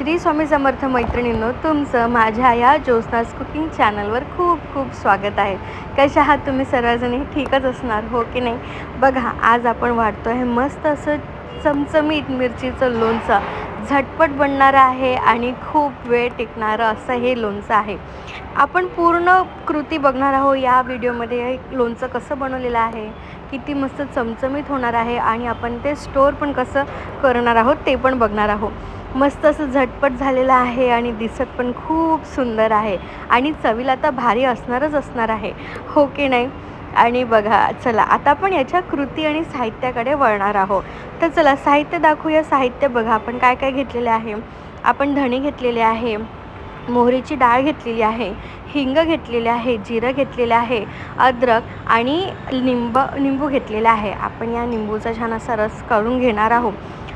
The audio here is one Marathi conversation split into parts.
श्री स्वामी समर्थ मैत्रिणींनो तुमचं माझ्या या ज्योत्नास कुकिंग चॅनलवर खूप खूप स्वागत आहे. कशा आहात तुम्ही सर्वजणी? ठीकच असणार हो की नाही? बघा आज आपण वाढतो आहे मस्त असं चमचमीत मिरचीचं लोणचं. झटपट बनणारं आहे आणि खूप वेळ टिकणारं असं हे लोणचं आहे. आपण पूर्ण कृती बघणार आहोत या व्हिडिओमध्ये लोणचं कसं बनवलेलं आहे किती मस्त चमचमीत होणार आहे आणि आपण ते स्टोअर पण कसं करणार आहोत ते पण बघणार आहोत. मस्त असं झटपट झालेलं आहे आणि दिसत पण खूप सुंदर आहे. आणि चवीला तर भारी असणारच असणार आहे. हो की नाही? आणि बघा चला आता आपण याच्या कृती आणि साहित्याकडे वळणार आहोत. तर चला साहित्य दाखवूया. साहित्य बघा आपण काय काय घेतलेले आहे? आपण धणे घेतलेले आहे मोहरीची डाळ घेतलेली आहे हिंग घेतलेले आहे जिरं घेतलेलं आहे अद्रक आणि लिंब निंबू घेतलेला आहे. आपण या निंबूचा छान असा रस काढून घेणार आहोत.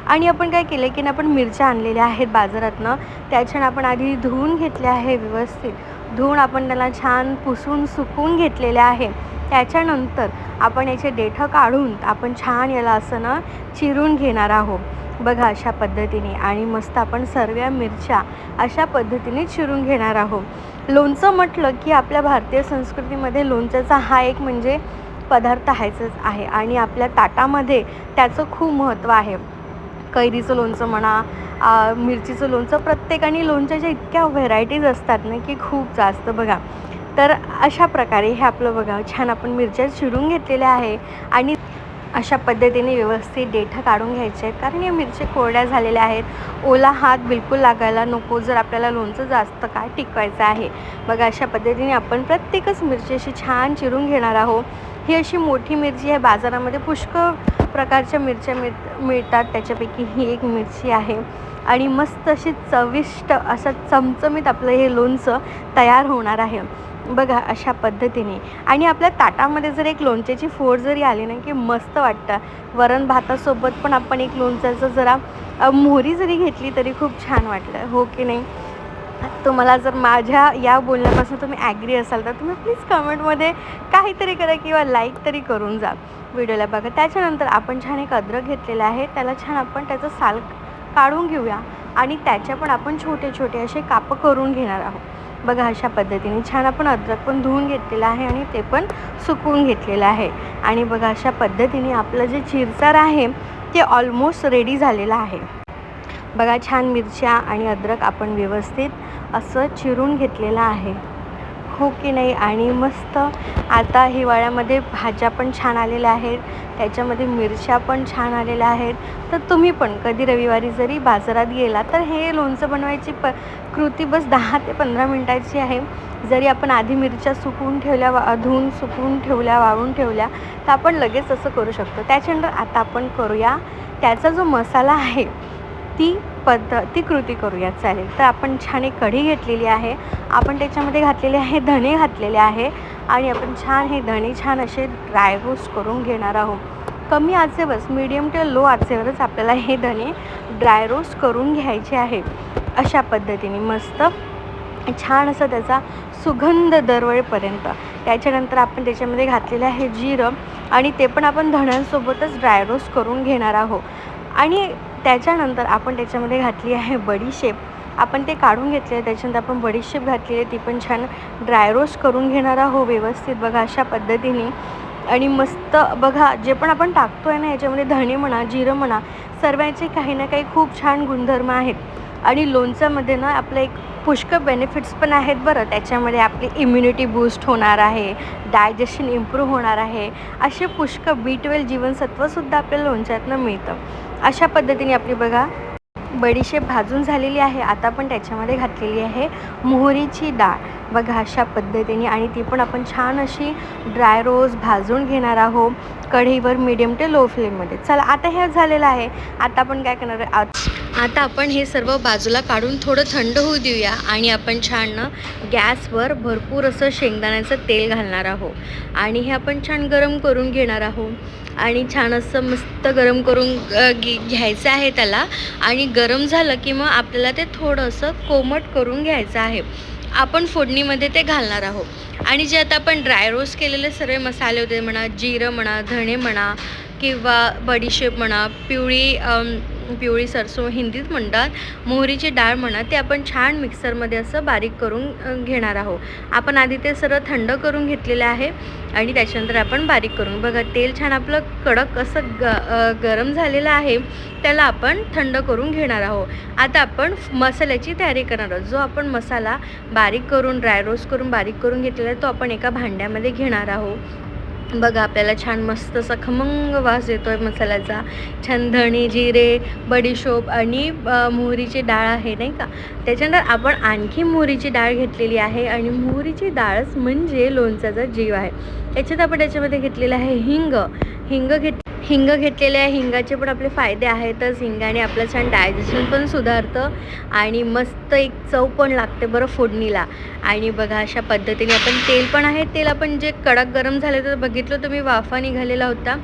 आणि आपण काय केलं की ना आपण मिरच्या आणलेल्या आहेत बाजारातनं त्या छान आपण आधी धुवून घेतल्या आहे व्यवस्थित. धुवून आपण त्याला छान पुसून सुकून घेतलेले आहे. त्याच्यानंतर आपण याचे देठं काढून आपण छान याला असं ना चिरून घेणार आहोत. बघा अशा पद्धतीने आणि मस्त आपण सर्व मिरच्या अशा पद्धतीने चिरून घेणार आहोत. लोणचं म्हटलं की आपल्या भारतीय संस्कृतीमध्ये लोणच्याचा हा एक म्हणजे पदार्थ आहेच आहे आणि आपल्या ताटामध्ये त्याचं खूप महत्त्व आहे. कैरीचं लोणचं म्हणा मिरचीचं लोणचं प्रत्येकाने लोणच्याच्या इतक्या व्हेरायटीज असतात ना की खूप जास्त बघा. तर अशा प्रकारे हे आपलं बघा छान आपण मिरच्या चिरून घेतलेल्या आहे आणि अशा पद्धतीने व्यवस्थित देठं काढून घ्यायचे आहेत. कारण या मिरच्या कोरड्या झालेल्या आहेत. ओला हात बिलकुल लागायला नको जर आपल्याला लोणचं जास्त काय टिकवायचं आहे. बघा अशा पद्धतीने आपण प्रत्येकच मिरची अशी छान चिरून घेणार आहोत. ही अशी मोठी मिरची आहे बाजारामध्ये पुष्कळ प्रकारच्या मिरच्या मिळ मिळतात. त्याच्यापैकी ही एक मिरची आहे. आणि मस्त अशी चविष्ट असं चमचमीत आपलं हे लोणचं तयार होणार आहे. बघा अशा पद्धतीने. आणि आपल्या ताटामध्ये जर एक लोणच्याची फोड जरी आली ना की मस्त वाटतं. वरण भातासोबत पण आपण एक लोणच्याचं जरा मोहरी जरी घेतली तरी खूप छान वाटलं. हो की नाही? तुम्हाला जर माझ्या या बोलण्यापासून तुम्ही ॲग्री असाल तर तुम्ही प्लीज कमेंटमध्ये काहीतरी करा किंवा लाईक तरी करून जा व्हिडिओला बघा. त्याच्यानंतर आपण छान एक अद्रक घेतलेला आहे. त्याला छान आपण त्याचं साल काढून घेऊया आणि त्याच्या पण आपण छोटे छोटे असे कापं करून घेणार आहोत. बघा अशा पद्धतीने छान आपण अद्रक पण धुवून घेतलेलं आहे आणि ते पण सुकवून घेतलेलं आहे. आणि बघा अशा पद्धतीने आपलं जे चिरचार आहे ते ऑलमोस्ट रेडी झालेलं आहे. बघा छान मिरच्या आणि अद्रक आपण व्यवस्थित असं चिरून घेतलेलं आहे. हो की नाही? आणि मस्त आता हिवाळ्यामध्ये भाज्या पण छान आलेल्या आहेत. त्याच्यामध्ये मिरच्या पण छान आलेल्या आहेत. तर तुम्ही पण कधी रविवारी जरी बाजारात गेला तर हे लोणचं बनवायची प कृती बस दहा ते पंधरा मिनटाची आहे. जरी आपण आधी मिरच्या सुकवून ठेवल्या वा धुवून सुकवून ठेवल्या वाळून ठेवल्या तर आपण लगेच असं करू शकतो. त्याच्यानंतर आता आपण करूया त्याचा जो मसाला आहे ती पद्ध ती कृती करूया चालेल. तर आपण छान एक कढी घेतलेली आहे. आपण त्याच्यामध्ये घातलेले आहे धणे घातलेले आहे आणि आपण छान हे धणे छान असे ड्राय रोस्ट करून घेणार आहोत. कमी आचेवरच मीडियम ते लो आचेवरच आपल्याला हे धणे ड्राय रोस्ट करून घ्यायचे आहे. अशा पद्धतीने मस्त छान असं त्याचा सुगंध दरवळेपर्यंत. त्याच्यानंतर आपण त्याच्यामध्ये घातलेलं आहे जिरं आणि ते पण आपण धण्यांसोबतच ड्राय रोस्ट करून घेणार आहोत. आणि त्याच्यानंतर आपण त्याच्यामध्ये घातली आहे बडीशेप आपण ते काढून घेतले त्याच्यानंतर आपण बडीशेप घातली आहे ती पण छान ड्राय रोस्ट करून घेणार आहो व्यवस्थित बघा अशा पद्धतीने. आणि मस्त बघा जे पण आपण टाकतो आहे ना याच्यामध्ये धणे म्हणा जिरं म्हणा सर्वांचे काही ना काही खूप छान गुणधर्म आहेत. आणि लोणच्यामध्ये ना आपलं एक पुष्कळ बेनिफिट्स पण आहेत बरं. त्याच्यामध्ये आपली इम्युनिटी बूस्ट होणार आहे डायजेशन इम्प्रूव्ह होणार आहे. असे पुष्कळ बी ट्वेल्व जीवनसत्वसुद्धा आपल्याला लोणच्यातनं मिळतं. अशा पद्धतीने आपली बघा बडीशेप भाजून झालेली आहे. आता पण त्याच्यामध्ये घातलेली आहे मोहरीची डाळ. बघा अशा पद्धतीने आणि ती पण आपण छान अशी ड्राय रोज भाजून घेणार आहोत. कढईवर मिडियम ते लो फ्लेममध्ये चला आता हे झालेलं आहे. आता आपण काय करणार आहे आता आपण हे सर्व बाजूला काढून थोडं थंड होऊ देऊया आणि आपण छान गॅसवर भरपूर असं शेंगदाण्याचं तेल घालणार आहोत. आणि हे आपण छान गरम करून घेणार आहोत. आणि छान असं मस्त गरम करून घे घ्यायचं आहे त्याला. आणि गरम झालं की मग आपल्याला ते थोडंसं कोमट करून घ्यायचं आहे. आपण फोडणीमध्ये ते घालणार आहोत. आणि जे आता आपण ड्राय रोस्ट केलेले सर्व मसाले होते म्हणा जिरं म्हणा धणे म्हणा किंवा बडीशेप म्हणा पिवळी पिवळी सरसो हिंदीत म्हणतात मोहरीची डाळ म्हणा ते आपण छान मिक्सरमध्ये असं बारीक करून घेणार आहोत. आपण आधी ते सर्व थंड करून घेतलेलं आहे आणि त्याच्यानंतर आपण बारीक करून. बघा तेल छान आपलं कडक असं ग गरम झालेलं आहे त्याला आपण थंड करून घेणार आहोत. आता आपण मसाल्याची तयारी करणार आहोत. जो आपण मसाला बारीक करून ड्राय रोस्ट करून बारीक करून घेतलेला आहे तो आपण एका भांड्यामध्ये घेणार आहोत. बघा आपल्याला छान मस्त असा खमंग वास येतो आहे मसाल्याचा. छान धणे जिरे बडीशोप आणि मोहरीची डाळ आहे नाही का? त्याच्यानंतर आपण आणखी मोहरीची डाळ घेतलेली आहे आणि मोहरीची डाळच म्हणजे लोणच्याचा जीव आहे. त्याच्यात आपण त्याच्यामध्ये घेतलेलं आहे हिंग. हिंग घेत हिंग घेतलेले आहे. हिंगाचे पण आपले फायदे आहेतच. हिंगाने आपलं छान डायजेशन पण सुधारतं आणि मस्त एक चव पण लागते बरं फोडणीला. आणि बघा अशा पद्धतीने आपण तेल पण आहे. तेल आपण जे कडक गरम झाले तर बघितलं तुम्ही वाफा निघालेला होता.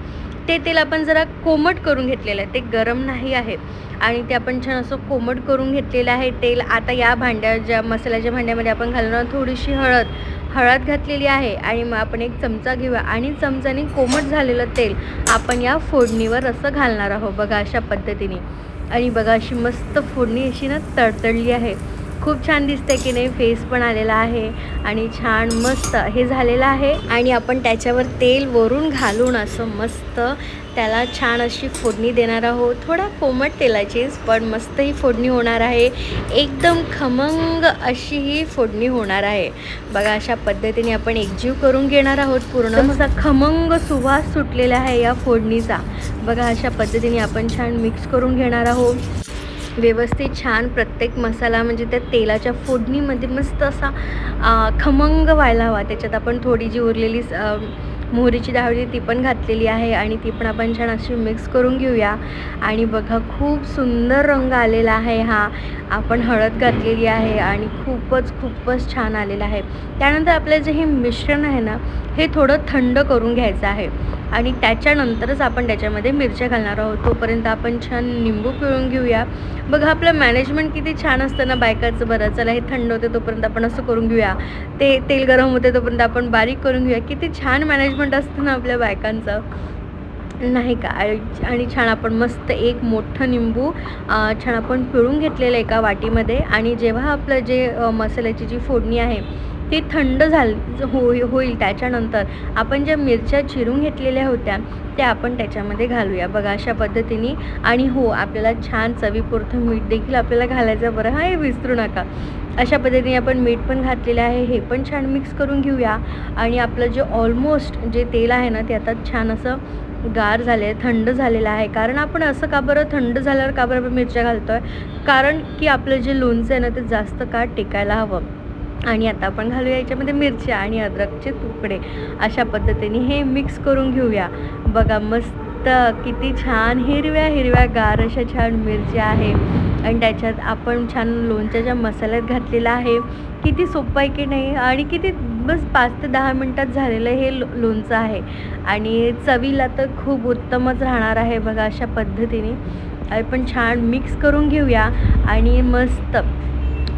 ते तेल आपण जरा कोमट करून घेतलेलं आहे. ते गरम नाही आहे. आणि ते आपण छान असं कोमट करून घेतलेलं आहे. तेल आता या भांड्या ज्या मसाल्याच्या भांड्यामध्ये आपण घालणार थोडीशी हळद. हळद घातलेली आहे आणि मग आपण एक चमचा घेऊया. आणि चमच्याने कोमट झालेलं तेल आपण या फोडणीवर असं घालणार आहोत बघा अशा पद्धतीने. आणि बघा अशी मस्त फोडणी अशी ना तडतडली आहे. खूप छान दिसते की नाही फेस पण आलेला आहे आणि छान मस्त हे झालेलं आहे. आणि आपण त्याच्यावर तेल वरून घालून असं मस्त त्याला छान अशी फोडणी देणार आहोत. थोडा कोमट तेलाचीच पण मस्त ही फोडणी होणार आहे. एकदम खमंग अशी ही फोडणी होणार आहे. बघा अशा पद्धतीने आपण एकजीव करून घेणार आहोत पूर्ण. असा खमंग सुवास सुटलेला आहे या फोडणीचा. बघा अशा पद्धतीने आपण छान मिक्स करून घेणार आहोत. व्यवस्थित छान प्रत्येक मसाला म्हणजे त्या तेलाच्या फोडणीमध्ये मस्त असा खमंग व्हायला हवा. त्याच्यात आपण थोडी जी उरलेली मोहरीची डाळ ती पण घातलेली आहे आणि ती पण आपण छान अशी मिक्स करून घेऊया. आणि बघा खूप सुंदर रंग आलेला आहे हा. आपण हळद घातलेली आहे आणि खूपच खूपच छान आलेला आहे. त्यानंतर आपलं जे हे मिश्रण आहे ना हे थोडं थंड करून घ्यायचं आहे. आणि त्याच्यानंतरच आपण त्याच्यामध्ये मिरच्या घालणार आहोत. तोपर्यंत आपण छान निंबू पिळून घेऊया. बघा आपलं मॅनेजमेंट किती छान असतं ना बायकाचं. बरं चला हे थंड होते तोपर्यंत आपण असं करून घेऊया. ते तेल गरम होते तोपर्यंत आपण बारीक करून घेऊया. किती छान मॅनेजमेंट असतं ना आपल्या बायकांचं. नाही का? आणि छान आपण मस्त एक मोठं निंबू छान आपण पिळून घेतलेलं एका वाटीमध्ये. आणि जेव्हा आपलं जे मसाल्याची जी फोडणी आहे ती थंड झाल होई होईल त्याच्यानंतर आपण ज्या मिरच्या चिरून घेतलेल्या होत्या त्या आपण त्याच्यामध्ये घालूया. बघा अशा पद्धतीने. आणि हो आपल्याला छान चवीपुरतं मीठ देखील आपल्याला घालायचं बरं हा हे विसरू नका. अशा पद्धतीने आपण मीठ पण घातलेलं आहे हे पण छान मिक्स करून घेऊया. आणि आपलं जे ऑलमोस्ट जे तेल आहे ना ते आता छान असं गार झाले आहे थंड झालेलं आहे. कारण आपण असं का बरं थंड झाल्यावर का बरं आपण मिरच्या घालतो आहे कारण की आपलं जे लोणचं आहे ना ते जास्त काळ टिकायला हवं. आणि आता आपण घालूया याच्यामध्ये मिरच्या आणि अद्रकचे तुकडे. अशा पद्धतीने हे मिक्स करून घेऊया. बघा मस्त किती छान हिरव्या हिरव्या गार अशा छान मिरच्या आहे. आणि त्याच्यात आपण छान लोणच्याच्या मसाल्यात घातलेला आहे किती सोपं आहे की नाही? आणि किती बस पाच ते दहा मिनटात झालेलं हे लो लोणचं आहे. आणि चवीला तर खूप उत्तमच राहणार आहे बघा अशा पद्धतीने. आपण छान मिक्स करून घेऊया आणि मस्त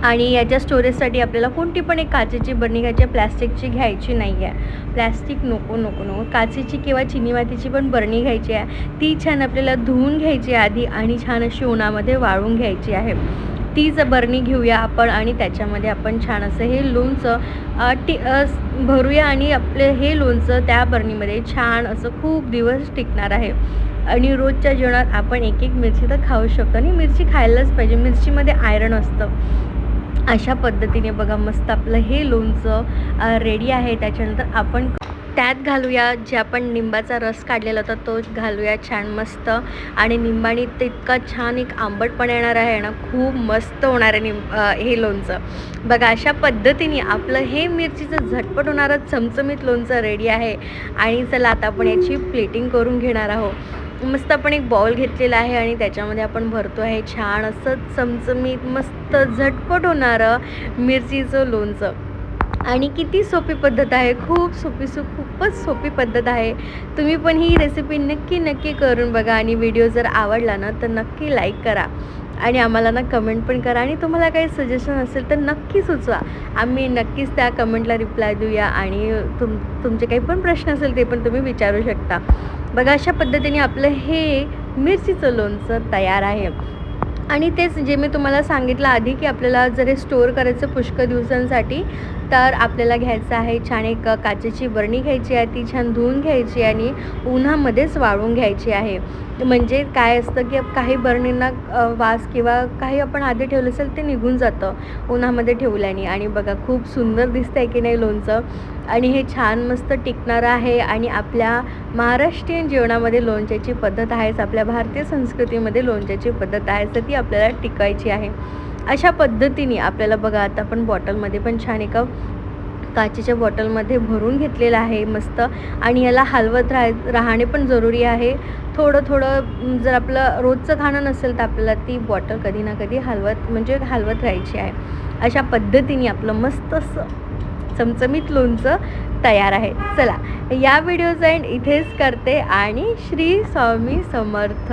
आणि याच्या स्टोरेजसाठी आपल्याला कोणती पण एक काचेची बरणी घ्यायची आहे प्लॅस्टिकची घ्यायची नाही आहे प्लॅस्टिक नको नको नको. काचेची किंवा चिनी मातीची पण बरणी घ्यायची आहे. ती छान आपल्याला धुवून घ्यायची आहे आधी आणि छान अशी उन्हामध्ये वाळून घ्यायची आहे. तीच बरणी घेऊया आपण आणि त्याच्यामध्ये आपण छान असं हे लोणचं टी भरूया आणि आपले हे लोणचं त्या बरणीमध्ये छान असं खूप दिवस टिकणार आहे. आणि रोजच्या जेवणात आपण एक एक मिरची तर खाऊ शकतो. आणि मिरची खायलाच पाहिजे. मिरचीमध्ये आयरन असतं. अशा पद्धतीने बघा मस्त आपलं हे लोणचं रेडी आहे. त्याच्यानंतर आपण त्यात घालूया. जे आपण निंबाचा रस काढलेला होता तो घालूया छान मस्त. आणि निंबाने तितका छान एक आंबटपणा येणार आहे ना खूप मस्त होणार आहे निंब हे लोणचं. बघा अशा पद्धतीने आपलं हे मिरचीचं झटपट होणारं चमचमीत लोणचं रेडी आहे. आणि चला आता आपण याची प्लेटिंग करून घेणार आहोत. मस्त आपण एक बॉल घेतलेला आहे आणि त्याच्यामध्ये आपण भरतो आहे छान असं चमचमीत मस्त झटपट होणारं मिरचीचं लोणचं. आणि किती सोपी पद्धत आहे खूप सोपी सो खूपच सोपी पद्धत आहे. तुम्ही पण ही रेसिपी नक्की नक्की करून बघा आणि व्हिडिओ जर आवडला ना तर नक्की लाईक करा. आणि आम्हाला ना कमेंट पण करा आणि तुम्हाला काही सजेशन असेल तर नक्की सुचवा. आम्ही नक्कीच त्या कमेंटला रिप्लाय देऊया आणि तुम तुमचे काही पण प्रश्न असेल ते पण तुम्ही विचारू शकता. बघा अशा पद्धतीने आपलं हे मिरचीचं लोणचं तयार आहे. आणि तेच जे मी तुम्हाला सांगितलं आधी की आपल्याला जर हे स्टोअर करायचं पुष्कळ दिवसांसाठी तर आपल्याला घ्यायचं आहे छान एक काचेची बरणी घ्यायची आहे ती छान धुवून घ्यायची आणि उन्हामध्येच वाळून घ्यायची आहे. म्हणजे काय असतं की काही बरणींना वास किंवा काही आपण आधी ठेवलं असेल ते निघून जातं उन्हामध्ये ठेवल्याने. आणि बघा खूप सुंदर दिसतं आहे की नाही लोणचं. आणि हे छान मस्त टिकणारं आहे आणि आपल्या महाराष्ट्रीयन जेवणामध्ये लोणच्याची पद्धत आहेच आपल्या भारतीय संस्कृतीमध्ये लोणच्याची पद्धत आहे तर ती आपल्याला टिकायची आहे. अशा पद्धतीने आपल्याला बघा आता आपण बॉटलमध्ये पण छान एका काचेच्या बॉटलमध्ये भरून घेतलेलं आहे मस्त. आणि याला हलवत राह राहणे पण जरुरी आहे. थोडं थोडं जर आपलं रोजचं खाणं नसेल तर आपल्याला ती बॉटल कधी ना कधी हलवत म्हणजे हलवत राहायची आहे. अशा पद्धतीने आपलं मस्त असं चमचमीत लोणचं तयार आहे. चला या व्हिडिओचा एंड इथेच करते आणि श्री स्वामी समर्थ.